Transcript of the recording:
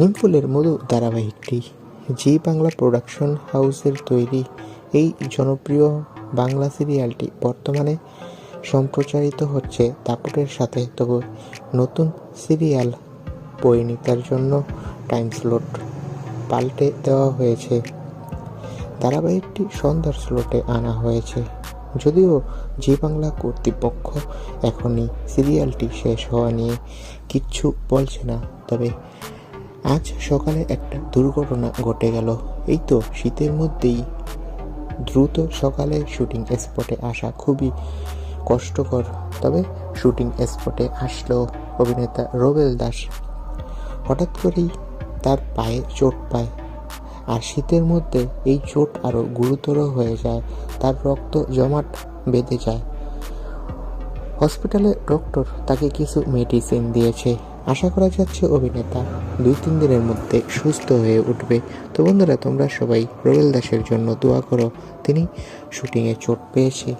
নিমফুলের মধু ধারাবাহিকটি জি Bangla production হাউসের তৈরি এই জনপ্রিয় বাংলা সিরিয়ালটি বর্তমানে সম্প্রচারিত হচ্ছে দাপটের সাথে। তবে নতুন সিরিয়াল পরিণীতার জন্য টাইম স্লট পাল্টে দেওয়া হয়েছে। ধারাবাহিকটি সন্ধ্যার স্লটে আনা হয়েছে। যদিও জি বাংলা কর্তৃপক্ষ এখনই সিরিয়ালটি শেষ হওয়া নিয়ে কিচ্ছু বলছে না, তবে আজ সকালে একটা দুর্ঘটনা ঘটে গেল। এই তো শীতের মধ্যেই। দ্রুত সকালে শুটিং স্পটে আসা খুবই কষ্টকর। তবে শুটিং স্পটে আসলো অভিনেতা রোবেল দাস। হঠাৎ করেই তার পায়ে চোট পায়। আর শীতের মধ্যে এই চোট আরও গুরুতর হয়ে যায়। তার রক্ত জমাট বেঁধে যায়। হসপিটালে ডক্টর তাকে কিছু মেডিসিন দিয়েছে। আশা করা যাচ্ছে অভিনেতা দুই তিন দিনের মধ্যে সুস্থ হয়ে উঠবে। তো বন্ধুরা, তোমরা সবাই রবেল দাসের জন্য দোয়া করো। তিনি শুটিংয়ে চোট পেয়েছে।